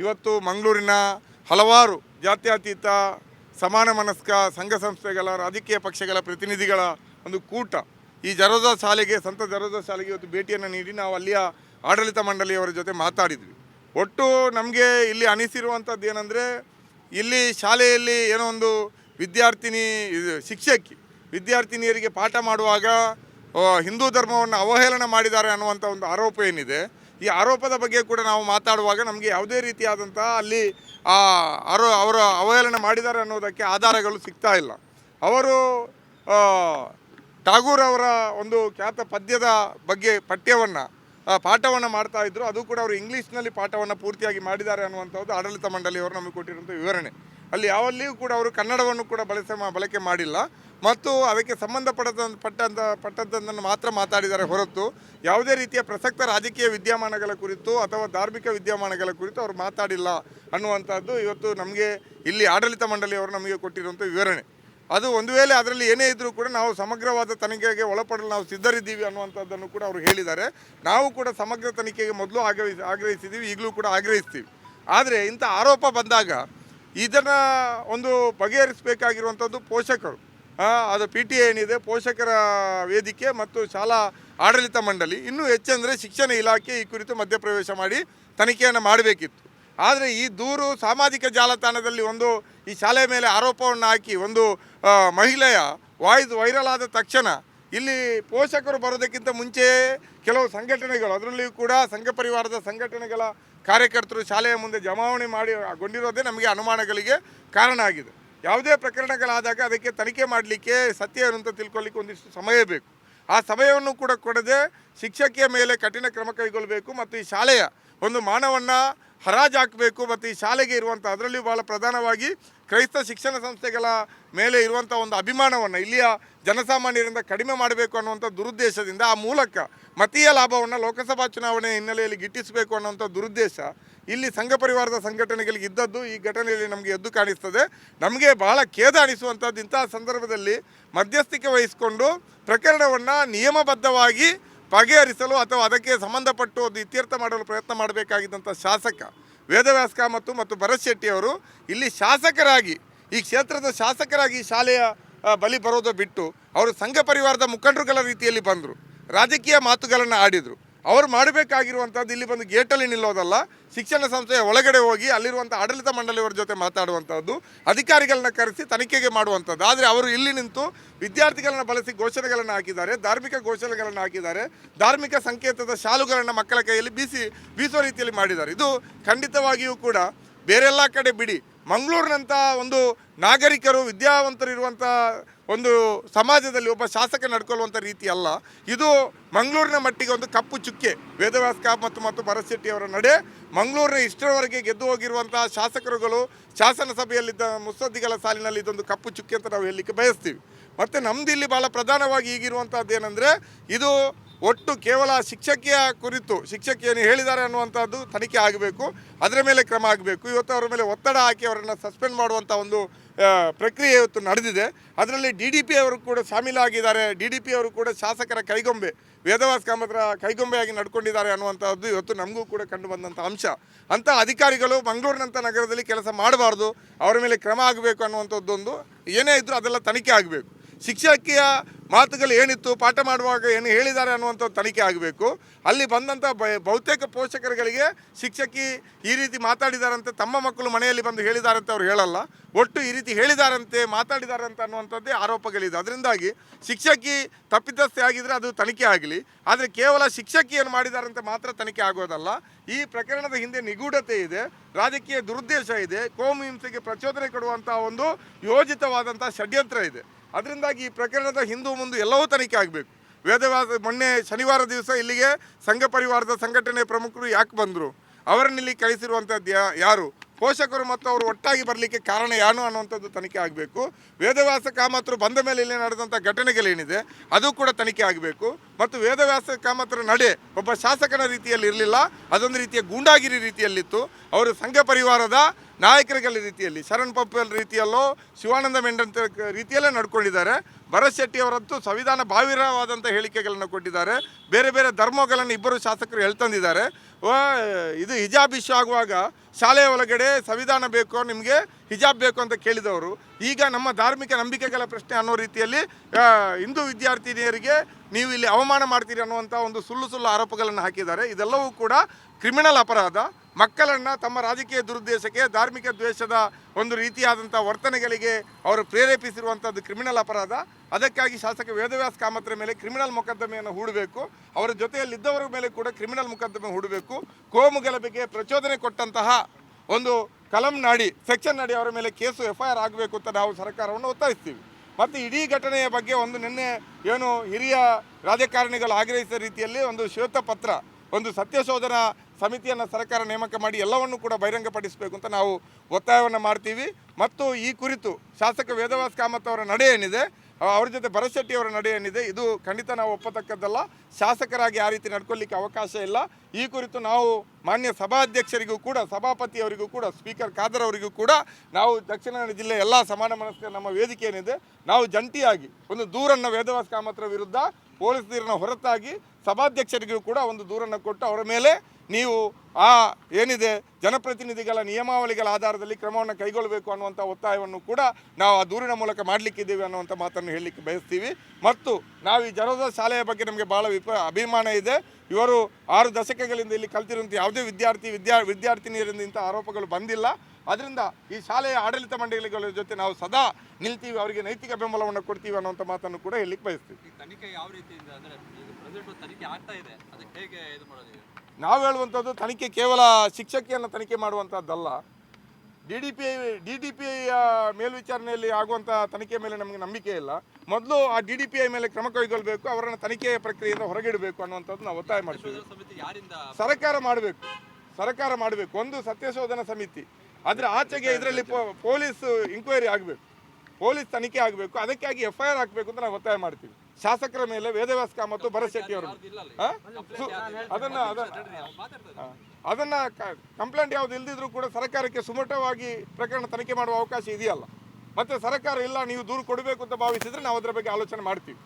ಇವತ್ತು ಮಂಗಳೂರಿನ ಹಲವಾರು ಜಾತ್ಯತೀತ ಸಮಾನ ಮನಸ್ಕ ಸಂಘ ಸಂಸ್ಥೆಗಳ ರಾಜಕೀಯ ಪಕ್ಷಗಳ ಪ್ರತಿನಿಧಿಗಳ ಒಂದು ಕೂಟ ಈ ಜರೋದ ಶಾಲೆಗೆ, ಸಂತ ಜರೋದ ಶಾಲೆಗೆ ಇವತ್ತು ಭೇಟಿಯನ್ನು ನೀಡಿ ನಾವು ಅಲ್ಲಿಯ ಆಡಳಿತ ಮಂಡಳಿಯವರ ಜೊತೆ ಮಾತಾಡಿದ್ವಿ. ಒಟ್ಟು ನಮಗೆ ಇಲ್ಲಿ ಅನಿಸಿರುವಂಥದ್ದು ಏನಂದರೆ ಇಲ್ಲಿ ಶಾಲೆಯಲ್ಲಿ ಏನೋ ಒಂದು ವಿದ್ಯಾರ್ಥಿನಿ ಶಿಕ್ಷಕಿ, ವಿದ್ಯಾರ್ಥಿನಿಯರಿಗೆ ಪಾಠ ಮಾಡುವಾಗ ಹಿಂದೂ ಧರ್ಮವನ್ನು ಅವಹೇಳನ ಮಾಡಿದ್ದಾರೆ ಅನ್ನುವಂಥ ಒಂದು ಆರೋಪ ಏನಿದೆ ಈ ಆರೋಪದ ಬಗ್ಗೆ ಕೂಡ ನಾವು ಮಾತಾಡುವಾಗ ನಮಗೆ ಯಾವುದೇ ರೀತಿಯಾದಂಥ ಅಲ್ಲಿ ಆರೋ ಅವರ ಅವಹೇಳನ ಮಾಡಿದ್ದಾರೆ ಅನ್ನೋದಕ್ಕೆ ಆಧಾರಗಳು ಸಿಗ್ತಾ ಇಲ್ಲ. ಅವರು ಟಾಗೂರ್ ಅವರ ಒಂದು ಖ್ಯಾತ ಪದ್ಯದ ಬಗ್ಗೆ ಪಠ್ಯವನ್ನು ಪಾಠವನ್ನು ಮಾಡ್ತಾ ಇದ್ರು. ಅದು ಕೂಡ ಅವರು ಇಂಗ್ಲೀಷ್ನಲ್ಲಿ ಪಾಠವನ್ನು ಪೂರ್ತಿಯಾಗಿ ಮಾಡಿದ್ದಾರೆ ಅನ್ನುವಂಥದ್ದು ಆಡಳಿತ ಮಂಡಳಿಯವರು ನಮಗೆ ಕೊಟ್ಟಿರುವಂಥ ವಿವರಣೆ. ಅಲ್ಲಿ ಯಾವಲ್ಲಿಯೂ ಕೂಡ ಅವರು ಕನ್ನಡವನ್ನು ಕೂಡ ಬಳಸೆ ಬಳಕೆ ಮಾಡಿಲ್ಲ. ಮತ್ತು ಅದಕ್ಕೆ ಸಂಬಂಧಪಟ್ಟ ಪಟ್ಟಂತ ಪಟ್ಟದ್ದನ್ನು ಮಾತ್ರ ಮಾತಾಡಿದ್ದಾರೆ ಹೊರತು ಯಾವುದೇ ರೀತಿಯ ಪ್ರಸಕ್ತ ರಾಜಕೀಯ ವಿದ್ಯಮಾನಗಳ ಕುರಿತು ಅಥವಾ ಧಾರ್ಮಿಕ ವಿದ್ಯಮಾನಗಳ ಕುರಿತು ಅವರು ಮಾತಾಡಿಲ್ಲ ಅನ್ನುವಂಥದ್ದು ಇವತ್ತು ನಮಗೆ ಇಲ್ಲಿ ಆಡಳಿತ ಮಂಡಳಿಯವರು ನಮಗೆ ಕೊಟ್ಟಿರುವಂಥ ವಿವರಣೆ. ಅದು ಒಂದು ವೇಳೆ ಅದರಲ್ಲಿ ಏನೇ ಇದ್ದರೂ ಕೂಡ ನಾವು ಸಮಗ್ರವಾದ ತನಿಖೆಗೆ ಒಳಪಡಲು ನಾವು ಸಿದ್ಧರಿದ್ದೀವಿ ಅನ್ನುವಂಥದ್ದನ್ನು ಕೂಡ ಅವರು ಹೇಳಿದ್ದಾರೆ. ನಾವು ಕೂಡ ಸಮಗ್ರ ತನಿಖೆಗೆ ಮೊದಲು ಆಗ್ರಹಿಸಿ ಆಗ್ರಹಿಸಿದ್ದೀವಿ, ಈಗಲೂ ಕೂಡ ಆಗ್ರಹಿಸ್ತೀವಿ. ಆದರೆ ಇಂಥ ಆರೋಪ ಬಂದಾಗ ಇದನ್ನು ಒಂದು ಬಗೆಹರಿಸಬೇಕಾಗಿರುವಂಥದ್ದು ಪೋಷಕರು. ಅದು ಪಿ ಟಿ ಏನಿದೆ, ಪೋಷಕರ ವೇದಿಕೆ ಮತ್ತು ಶಾಲಾ ಆಡಳಿತ ಮಂಡಳಿ. ಇನ್ನೂ ಹೆಚ್ಚೆಂದರೆ ಶಿಕ್ಷಣ ಇಲಾಖೆ ಈ ಕುರಿತು ಮಧ್ಯಪ್ರವೇಶ ಮಾಡಿ ತನಿಖೆಯನ್ನು ಮಾಡಬೇಕಿತ್ತು. ಆದರೆ ಈ ದೂರು ಸಾಮಾಜಿಕ ಜಾಲತಾಣದಲ್ಲಿ ಒಂದು, ಈ ಶಾಲೆಯ ಮೇಲೆ ಆರೋಪವನ್ನು ಹಾಕಿ ಒಂದು ಮಹಿಳೆಯ ವಾಯ್ದು ವೈರಲ್ ಆದ ತಕ್ಷಣ ಇಲ್ಲಿ ಪೋಷಕರು ಬರೋದಕ್ಕಿಂತ ಮುಂಚೆ ಕೆಲವು ಸಂಘಟನೆಗಳು, ಅದರಲ್ಲಿಯೂ ಕೂಡ ಸಂಘ ಪರಿವಾರದ ಸಂಘಟನೆಗಳ ಕಾರ್ಯಕರ್ತರು ಶಾಲೆಯ ಮುಂದೆ ಜಮಾವಣೆ ಮಾಡಿ ಗೊಂಡಿರೋದೇ ನಮಗೆ ಅನುಮಾನಗಳಿಗೆ ಕಾರಣ ಆಗಿದೆ. ಯಾವುದೇ ಪ್ರಕರಣಗಳಾದಾಗ ಅದಕ್ಕೆ ತನಿಖೆ ಮಾಡಲಿಕ್ಕೆ ಸತ್ಯ ಏನು ಅಂತ ತಿಳ್ಕೊಳ್ಳಿಕ್ಕೆ ಒಂದಿಷ್ಟು ಸಮಯ ಬೇಕು. ಆ ಸಮಯವನ್ನು ಕೂಡ ಕೊಡದೆ ಶಿಕ್ಷಕಿಯ ಮೇಲೆ ಕಠಿಣ ಕ್ರಮ ಕೈಗೊಳ್ಳಬೇಕು ಮತ್ತು ಈ ಶಾಲೆಯ ಒಂದು ಮಾನವನ್ನು ಹರಾಜು ಹಾಕಬೇಕು ಮತ್ತು ಈ ಶಾಲೆಗೆ ಇರುವಂಥ ಅದರಲ್ಲಿ ಭಾಳ ಪ್ರಧಾನವಾಗಿ ಕ್ರೈಸ್ತ ಶಿಕ್ಷಣ ಸಂಸ್ಥೆಗಳ ಮೇಲೆ ಇರುವಂಥ ಒಂದು ಅಭಿಮಾನವನ್ನು ಇಲ್ಲಿಯ ಜನಸಾಮಾನ್ಯರಿಂದ ಕಡಿಮೆ ಮಾಡಬೇಕು ಅನ್ನುವಂಥ ದುರುದ್ದೇಶದಿಂದ ಆ ಮೂಲಕ ಮತೀಯ ಲಾಭವನ್ನು ಲೋಕಸಭಾ ಚುನಾವಣೆ ಹಿನ್ನೆಲೆಯಲ್ಲಿ ಗಿಟ್ಟಿಸಬೇಕು ಅನ್ನುವಂಥ ದುರುದ್ದೇಶ ಇಲ್ಲಿ ಸಂಘ ಪರಿವಾರದ ಸಂಘಟನೆಗಳಿಗೆ ಇದ್ದದ್ದು ಈ ಘಟನೆಯಲ್ಲಿ ನಮಗೆ ಎದ್ದು ಕಾಣಿಸ್ತದೆ. ನಮಗೆ ಬಹಳ ಖೇದ ಅನಿಸುವಂಥದ್ದು ಇಂತಹ ಸಂದರ್ಭದಲ್ಲಿ ಮಧ್ಯಸ್ಥಿಕೆ ವಹಿಸಿಕೊಂಡು ಪ್ರಕರಣವನ್ನು ನಿಯಮಬದ್ಧವಾಗಿ ಬಗೆಹರಿಸಲು ಅಥವಾ ಅದಕ್ಕೆ ಸಂಬಂಧಪಟ್ಟು ಒಂದು ಇತ್ಯರ್ಥ ಮಾಡಲು ಪ್ರಯತ್ನ ಮಾಡಬೇಕಾಗಿದ್ದಂಥ ಶಾಸಕ ವೇದವ್ಯಾಸ ಕಾಮತ್ತು ಮತ್ತು ಭರತ್ ಶೆಟ್ಟಿಯವರು ಇಲ್ಲಿ ಶಾಸಕರಾಗಿ, ಈ ಕ್ಷೇತ್ರದ ಶಾಸಕರಾಗಿ ಶಾಲೆಯ ಬಲಿ ಬರೋದು ಬಿಟ್ಟು ಅವರು ಸಂಘ ಪರಿವಾರದ ಮುಖಂಡರುಗಳ ರೀತಿಯಲ್ಲಿ ಬಂದರು. ರಾಜಕೀಯ ಮಾತುಗಳನ್ನು ಆಡಿದರು. ಅವರು ಮಾಡಬೇಕಾಗಿರುವಂಥದ್ದು ಇಲ್ಲಿ ಬಂದು ಗೇಟಲ್ಲಿ ನಿಲ್ಲೋದಲ್ಲ, ಶಿಕ್ಷಣ ಸಂಸ್ಥೆಯ ಒಳಗಡೆ ಹೋಗಿ ಅಲ್ಲಿರುವಂಥ ಆಡಳಿತ ಮಂಡಳಿಯವರ ಜೊತೆ ಮಾತಾಡುವಂಥದ್ದು, ಅಧಿಕಾರಿಗಳನ್ನ ಕರೆಸಿ ತನಿಖೆಗೆ ಮಾಡುವಂಥದ್ದು. ಆದರೆ ಅವರು ಇಲ್ಲಿ ನಿಂತು ವಿದ್ಯಾರ್ಥಿಗಳನ್ನ ಬಳಸಿ ಘೋಷಣೆಗಳನ್ನು ಹಾಕಿದ್ದಾರೆ, ಧಾರ್ಮಿಕ ಘೋಷಣೆಗಳನ್ನು ಹಾಕಿದ್ದಾರೆ, ಧಾರ್ಮಿಕ ಸಂಕೇತದ ಶಾಲುಗಳನ್ನು ಮಕ್ಕಳ ಕೈಯಲ್ಲಿ ಬೀಸಿ ಬೀಸುವ ರೀತಿಯಲ್ಲಿ ಮಾಡಿದ್ದಾರೆ. ಇದು ಖಂಡಿತವಾಗಿಯೂ ಕೂಡ ಬೇರೆಲ್ಲ ಕಡೆ ಬಿಡಿ. ಮಂಗಳೂರಿನಂಥ ಒಂದು ನಾಗರಿಕರು ವಿದ್ಯಾವಂತರು ಇರುವಂಥ ಒಂದು ಸಮಾಜದಲ್ಲಿ ಒಬ್ಬ ಶಾಸಕ ನಡ್ಕೊಳ್ಳುವಂಥ ರೀತಿ ಅಲ್ಲ. ಇದು ಮಂಗಳೂರಿನ ಮಟ್ಟಿಗೆ ಒಂದು ಕಪ್ಪು ಚುಕ್ಕೆ. ವೇದವ್ಯಾಸ ಕಾಪ್ ಮತ್ತು ಮತ್ತು ಭರತ್ ಅವರ ನಡೆ. ಮಂಗಳೂರಿನ ಇಷ್ಟರವರೆಗೆ ಗೆದ್ದು ಹೋಗಿರುವಂಥ ಶಾಸಕರುಗಳು ಶಾಸನ ಸಭೆಯಲ್ಲಿದ್ದ ಮುತ್ಸದ್ದಿಗಳ ಸಾಲಿನಲ್ಲಿ ಇದೊಂದು ಕಪ್ಪು ಚುಕ್ಕೆ ಅಂತ ನಾವು ಹೇಳಲಿಕ್ಕೆ ಬಯಸ್ತೀವಿ. ಮತ್ತು ನಮ್ದು ಇಲ್ಲಿ ಭಾಳ ಪ್ರಧಾನವಾಗಿ ಈಗಿರುವಂಥದ್ದು ಏನಂದರೆ ಇದು ಒಟ್ಟು ಕೇವಲ ಶಿಕ್ಷಕಿಯ ಕುರಿತು ಶಿಕ್ಷಕಿಯನ್ನು ಹೇಳಿದ್ದಾರೆ ಅನ್ನುವಂಥದ್ದು ತನಿಖೆ ಆಗಬೇಕು, ಅದರ ಮೇಲೆ ಕ್ರಮ ಆಗಬೇಕು. ಇವತ್ತು ಅವರ ಮೇಲೆ ಒತ್ತಡ ಹಾಕಿ ಅವರನ್ನು ಸಸ್ಪೆಂಡ್ ಮಾಡುವಂಥ ಒಂದು ಪ್ರಕ್ರಿಯೆ ಇವತ್ತು ನಡೆದಿದೆ. ಅದರಲ್ಲಿ ಡಿ ಡಿ ಪಿ ಅವರು ಕೂಡ ಶಾಮೀಲಾಗಿದ್ದಾರೆ ಡಿ ಡಿ ಪಿ ಅವರು ಕೂಡ ಶಾಸಕರ ಕೈಗೊಂಬೆ ವೇದವಾಸ ಕಾಮತ್ರ ಕೈಗೊಂಬೆಯಾಗಿ ನಡ್ಕೊಂಡಿದ್ದಾರೆ ಅನ್ನುವಂಥದ್ದು ಇವತ್ತು ನಮಗೂ ಕೂಡ ಕಂಡು ಬಂದಂಥ ಅಂಶ. ಅಂಥ ಅಧಿಕಾರಿಗಳು ಮಂಗಳೂರಿನಂಥ ನಗರದಲ್ಲಿ ಕೆಲಸ ಮಾಡಬಾರ್ದು, ಅವರ ಮೇಲೆ ಕ್ರಮ ಆಗಬೇಕು ಅನ್ನುವಂಥದ್ದೊಂದು ಏನೇ ಇದ್ದರೂ ಅದೆಲ್ಲ ತನಿಖೆ ಆಗಬೇಕು. ಶಿಕ್ಷಕಿಯ ಮಾತುಗಳು ಏನಿತ್ತು, ಪಾಠ ಮಾಡುವಾಗ ಏನು ಹೇಳಿದ್ದಾರೆ ಅನ್ನುವಂಥ ತನಿಖೆ ಆಗಬೇಕು. ಅಲ್ಲಿ ಬಂದಂಥ ಬಹುತೇಕ ಪೋಷಕರುಗಳಿಗೆ ಶಿಕ್ಷಕಿ ಈ ರೀತಿ ಮಾತಾಡಿದಾರಂತೆ, ತಮ್ಮ ಮಕ್ಕಳು ಮನೆಯಲ್ಲಿ ಬಂದು ಹೇಳಿದಾರಂತೆ ಅವ್ರು ಹೇಳಲ್ಲ. ಒಟ್ಟು ಈ ರೀತಿ ಹೇಳಿದಾರಂತೆ, ಮಾತಾಡಿದಾರಂತೆ ಅನ್ನುವಂಥದ್ದೇ ಆರೋಪಗಳಿದೆ. ಅದರಿಂದಾಗಿ ಶಿಕ್ಷಕಿ ತಪ್ಪಿತಸ್ಥೆ ಆಗಿದ್ರೆ ಅದು ತನಿಖೆ ಆಗಲಿ. ಆದರೆ ಕೇವಲ ಶಿಕ್ಷಕಿಯನ್ನು ಮಾಡಿದಾರಂತೆ ಮಾತ್ರ ತನಿಖೆ ಆಗೋದಲ್ಲ. ಈ ಪ್ರಕರಣದ ಹಿಂದೆ ನಿಗೂಢತೆ ಇದೆ, ರಾಜಕೀಯ ದುರುದ್ದೇಶ ಇದೆ, ಕೋಮು ಹಿಂಸೆಗೆ ಪ್ರಚೋದನೆ ಕೊಡುವಂಥ ಒಂದು ಯೋಜಿತವಾದಂಥ ಷಡ್ಯಂತ್ರ ಇದೆ. ಅದರಿಂದಾಗಿ ಈ ಪ್ರಕರಣದ ಹಿಂದೂ ಮುಂದೆ ಎಲ್ಲವೂ ತನಿಖೆ ಆಗಬೇಕು. ವೇದವಾದ ಮೊನ್ನೆ ಶನಿವಾರ ದಿವಸ ಇಲ್ಲಿಗೆ ಸಂಘ ಪರಿವಾರದ ಸಂಘಟನೆ ಪ್ರಮುಖರು ಯಾಕೆ ಬಂದರು? ಅವರನ್ನಿಲ್ಲಿ ಕಳಿಸಿರುವಂಥದ್ದು ಯಾರು? ಪೋಷಕರು ಮತ್ತು ಅವರು ಒಟ್ಟಾಗಿ ಬರಲಿಕ್ಕೆ ಕಾರಣ ಏನು ಅನ್ನುವಂಥದ್ದು ತನಿಖೆ ಆಗಬೇಕು. ವೇದವ್ಯಾಸ ಕಾಮತರು ಬಂದ ಮೇಲೆ ಇಲ್ಲಿ ನಡೆದಂಥ ಘಟನೆಗಳೇನಿದೆ, ಅದು ಕೂಡ ತನಿಖೆ ಆಗಬೇಕು. ಮತ್ತು ವೇದವ್ಯಾಸ ಕಾಮತರ ನಡೆ, ಒಬ್ಬ ಶಾಸಕನ ರೀತಿಯಲ್ಲಿ ಇರಲಿಲ್ಲ, ಅದೊಂದು ರೀತಿಯ ಗೂಂಡಾಗಿರಿ ರೀತಿಯಲ್ಲಿತ್ತು. ಅವರು ಸಂಘ ಪರಿವಾರದ ನಾಯಕರುಗಳ ರೀತಿಯಲ್ಲಿ, ಶರಣ್ ಪಪ್ಪಲ್ ರೀತಿಯಲ್ಲೋ ಶಿವಾನಂದ ಮೆಂಡಂತ ರೀತಿಯಲ್ಲೇ ನಡ್ಕೊಂಡಿದ್ದಾರೆ. ಭರತ್ ಸಂವಿಧಾನ ಭಾವಿರವಾದಂಥ ಹೇಳಿಕೆಗಳನ್ನು ಕೊಟ್ಟಿದ್ದಾರೆ. ಬೇರೆ ಬೇರೆ ಧರ್ಮಗಳನ್ನು ಇಬ್ಬರು ಶಾಸಕರು ಹೇಳ್ತಂದಿದ್ದಾರೆ. ಇದು ಹಿಜಾಬ್ ಇಶ್ಯೂ ಆಗುವಾಗ ಶಾಲೆಯ ಒಳಗಡೆ ಸಂವಿಧಾನ ಬೇಕು, ನಿಮಗೆ ಹಿಜಾಬ್ ಬೇಕು ಅಂತ ಕೇಳಿದವರು. ಈಗ ನಮ್ಮ ಧಾರ್ಮಿಕ ನಂಬಿಕೆಗಳ ಪ್ರಶ್ನೆ ಅನ್ನೋ ರೀತಿಯಲ್ಲಿ ಹಿಂದೂ ವಿದ್ಯಾರ್ಥಿನಿಯರಿಗೆ ನೀವು ಇಲ್ಲಿ ಅವಮಾನ ಮಾಡ್ತೀರಿ ಅನ್ನುವಂಥ ಒಂದು ಸುಳ್ಳು ಸುಳ್ಳು ಆರೋಪಗಳನ್ನು ಹಾಕಿದ್ದಾರೆ. ಇದೆಲ್ಲವೂ ಕೂಡ ಕ್ರಿಮಿನಲ್ ಅಪರಾಧ. ಮಕ್ಕಳನ್ನು ತಮ್ಮ ರಾಜಕೀಯ ದುರುದ್ದೇಶಕ್ಕೆ, ಧಾರ್ಮಿಕ ದ್ವೇಷದ ಒಂದು ರೀತಿಯಾದಂಥ ವರ್ತನೆಗಳಿಗೆ ಅವರು ಪ್ರೇರೇಪಿಸಿರುವಂಥದ್ದು ಕ್ರಿಮಿನಲ್ ಅಪರಾಧ. ಅದಕ್ಕಾಗಿ ಶಾಸಕ ವೇದವ್ಯಾಸ ಕಾಮತ್ರ ಮೇಲೆ ಕ್ರಿಮಿನಲ್ ಮೊಕದ್ದಮೆಯನ್ನು ಹೂಡಬೇಕು. ಅವರ ಜೊತೆಯಲ್ಲಿದ್ದವರ ಮೇಲೆ ಕೂಡ ಕ್ರಿಮಿನಲ್ ಮೊಕದ್ದಮೆ ಹೂಡಬೇಕು. ಕೋಮು ಗಲಭೆಗೆ ಪ್ರಚೋದನೆ ಕೊಟ್ಟಂತಹ ಒಂದು ಕಲಂ ನಾಡಿ ಸೆಕ್ಷನ್ ನಾಡಿ ಅವರ ಮೇಲೆ ಕೇಸು ಎಫ್ ಐ ಆರ್ ಆಗಬೇಕು ಅಂತ ನಾವು ಸರ್ಕಾರವನ್ನು ಒತ್ತಾಯಿಸ್ತೀವಿ. ಮತ್ತು ಇಡೀ ಘಟನೆಯ ಬಗ್ಗೆ ಒಂದು ನಿನ್ನೆ ಏನು ಹಿರಿಯ ರಾಜಕಾರಣಿಗಳು ಆಗ್ರಹಿಸಿದ ರೀತಿಯಲ್ಲಿ ಒಂದು ಶ್ವೇತಪತ್ರ ಒಂದು ಸತ್ಯಶೋಧನ ಸಮಿತಿಯನ್ನು ಸರ್ಕಾರ ನೇಮಕ ಮಾಡಿ ಎಲ್ಲವನ್ನು ಕೂಡ ಬಹಿರಂಗಪಡಿಸಬೇಕು ಅಂತ ನಾವು ಒತ್ತಾಯವನ್ನು ಮಾಡ್ತೀವಿ. ಮತ್ತು ಈ ಕುರಿತು ಶಾಸಕ ವೇದವಾಸ ಕಾಮತ್ ಅವರ ನಡೆ ಏನಿದೆ, ಅವರ ಜೊತೆ ಭರಶೆಟ್ಟಿ ಅವರ ನಡೆ ಏನಿದೆ, ಇದು ಖಂಡಿತ ನಾವು ಒಪ್ಪತಕ್ಕದ್ದಲ್ಲ. ಶಾಸಕರಾಗಿ ಆ ರೀತಿ ನಡ್ಕೊಳ್ಳಿಕ್ಕೆ ಅವಕಾಶ ಇಲ್ಲ. ಈ ಕುರಿತು ನಾವು ಮಾನ್ಯ ಸಭಾಧ್ಯಕ್ಷರಿಗೂ ಕೂಡ, ಸಭಾಪತಿಯವರಿಗೂ ಕೂಡ, ಸ್ಪೀಕರ್ ಖಾದರ್ ಅವರಿಗೂ ಕೂಡ ನಾವು ದಕ್ಷಿಣ ಕನ್ನಡ ಜಿಲ್ಲೆ ಎಲ್ಲ ಸಮಾನ ಮನಸ್ಕ ನಮ್ಮ ವೇದಿಕೆ ಏನಿದೆ, ನಾವು ಜಂಟಿಯಾಗಿ ಒಂದು ದೂರನ್ನು ವೇದವಾಸ ಕಾಮತ್ರ ವಿರುದ್ಧ ಪೊಲೀಸ್ ನೀರಿನ ಹೊರತಾಗಿ ಸಭಾಧ್ಯಕ್ಷರಿಗೂ ಕೂಡ ಒಂದು ದೂರನ್ನು ಕೊಟ್ಟು ಅವರ ಮೇಲೆ ನೀವು ಆ ಏನಿದೆ ಜನಪ್ರತಿನಿಧಿಗಳ ನಿಯಮಾವಳಿಗಳ ಆಧಾರದಲ್ಲಿ ಕ್ರಮವನ್ನು ಕೈಗೊಳ್ಳಬೇಕು ಅನ್ನುವಂಥ ಒತ್ತಾಯವನ್ನು ಕೂಡ ನಾವು ಆ ದೂರಿನ ಮೂಲಕ ಮಾಡಲಿಕ್ಕಿದ್ದೀವಿ ಅನ್ನುವಂಥ ಮಾತನ್ನು ಹೇಳಲಿಕ್ಕೆ ಬಯಸ್ತೀವಿ. ಮತ್ತು ನಾವು ಈ ಜರೋದ ಶಾಲೆಯ ಬಗ್ಗೆ ನಮಗೆ ಭಾಳ ವಿಪ ಅಭಿಮಾನ ಇದೆ. ಇವರು ಆರು ದಶಕಗಳಿಂದ ಇಲ್ಲಿ ಕಲ್ತಿರುವಂಥ ಯಾವುದೇ ವಿದ್ಯಾರ್ಥಿ ವಿದ್ಯಾ ವಿದ್ಯಾರ್ಥಿನಿಯರಿಂದ ಇಂಥ ಆರೋಪಗಳು ಬಂದಿಲ್ಲ. ಅದರಿಂದ ಈ ಶಾಲೆಯ ಆಡಳಿತ ಮಂಡಳಿಗಳ ಜೊತೆ ನಾವು ಸದಾ ನಿಲ್ತೀವಿ ಅವರಿಗೆ ನೈತಿಕ ಬೆಂಬಲವನ್ನು ಕೊಡ್ತೀವಿ ಅನ್ನುವಂಥ ಮಾತನ್ನು ಕೂಡ ಹೇಳಲಿಕ್ಕೆ ಬಯಸ್ತೀವಿ. ತನಿಖೆ ಯಾವ ರೀತಿಯಿಂದ ಅಂದ್ರೆ ಈಗ ಪ್ರೆಸೆಂಟ್ ತನಿಖೆ ಆಗ್ತಾ ಇದೆ ಅದಕ್ಕೆ ಹೇಗೆ ಇದು ಮಾಡೋದು ನಾವು ಹೇಳುವಂಥದ್ದು ತನಿಖೆ ಕೇವಲ ಶಿಕ್ಷಕಿಯನ್ನು ತನಿಖೆ ಮಾಡುವಂಥದ್ದಲ್ಲ. D D P I D D P ಐಯ ಮೇಲ್ವಿಚಾರಣೆಯಲ್ಲಿ ಆಗುವಂಥ ತನಿಖೆ ಮೇಲೆ ನಮಗೆ ನಂಬಿಕೆ ಇಲ್ಲ. ಮೊದಲು ಆ ಡಿ ಡಿ ಪಿ ಐ ಮೇಲೆ ಕ್ರಮ ಕೈಗೊಳ್ಳಬೇಕು ಅವರನ್ನು ತನಿಖೆಯ ಪ್ರಕ್ರಿಯೆಯಿಂದ ಹೊರಗಿಡಬೇಕು ಅನ್ನುವಂಥದ್ದು ನಾವು ಒತ್ತಾಯ ಮಾಡ್ತೀವಿ. ಸರ್ಕಾರ ಮಾಡಬೇಕು. ಸರ್ಕಾರ ಮಾಡಬೇಕು. ಒಂದು ಸತ್ಯಶೋಧನಾ ಸಮಿತಿ. ಅದರ ಆಚೆಗೆ ಇದರಲ್ಲಿ ಪೊಲೀಸ್ ಇನ್ಕ್ವೈರಿ ಆಗಬೇಕು. ಪೊಲೀಸ್ ತನಿಖೆ ಆಗಬೇಕು. ಅದಕ್ಕಾಗಿ ಎಫ್ ಐ ಆರ್ ಹಾಕಬೇಕು ಅಂತ ನಾವು ಒತ್ತಾಯ ಮಾಡ್ತೀವಿ. ಶಾಸಕರ ಮೇಲೆ ವೇದವ್ಯಾಸ ಮತ್ತು ಶೆಟ್ಟಿ ಅವರು ಅದನ್ನ ಅದನ್ನ ಕಂಪ್ಲೇಂಟ್ ಯಾವ್ದು ಇಲ್ದಿದ್ರು ಕೂಡ ಸರ್ಕಾರಕ್ಕೆ ಸುಮಟವಾಗಿ ಪ್ರಕರಣ ತನಿಖೆ ಮಾಡುವ ಅವಕಾಶ ಇದೆಯಲ್ಲ. ಮತ್ತೆ ಸರ್ಕಾರ ಇಲ್ಲ, ನೀವು ದೂರು ಕೊಡಬೇಕು ಅಂತ ಭಾವಿಸಿದ್ರೆ ನಾವು ಅದರ ಬಗ್ಗೆ ಆಲೋಚನೆ ಮಾಡ್ತೀವಿ.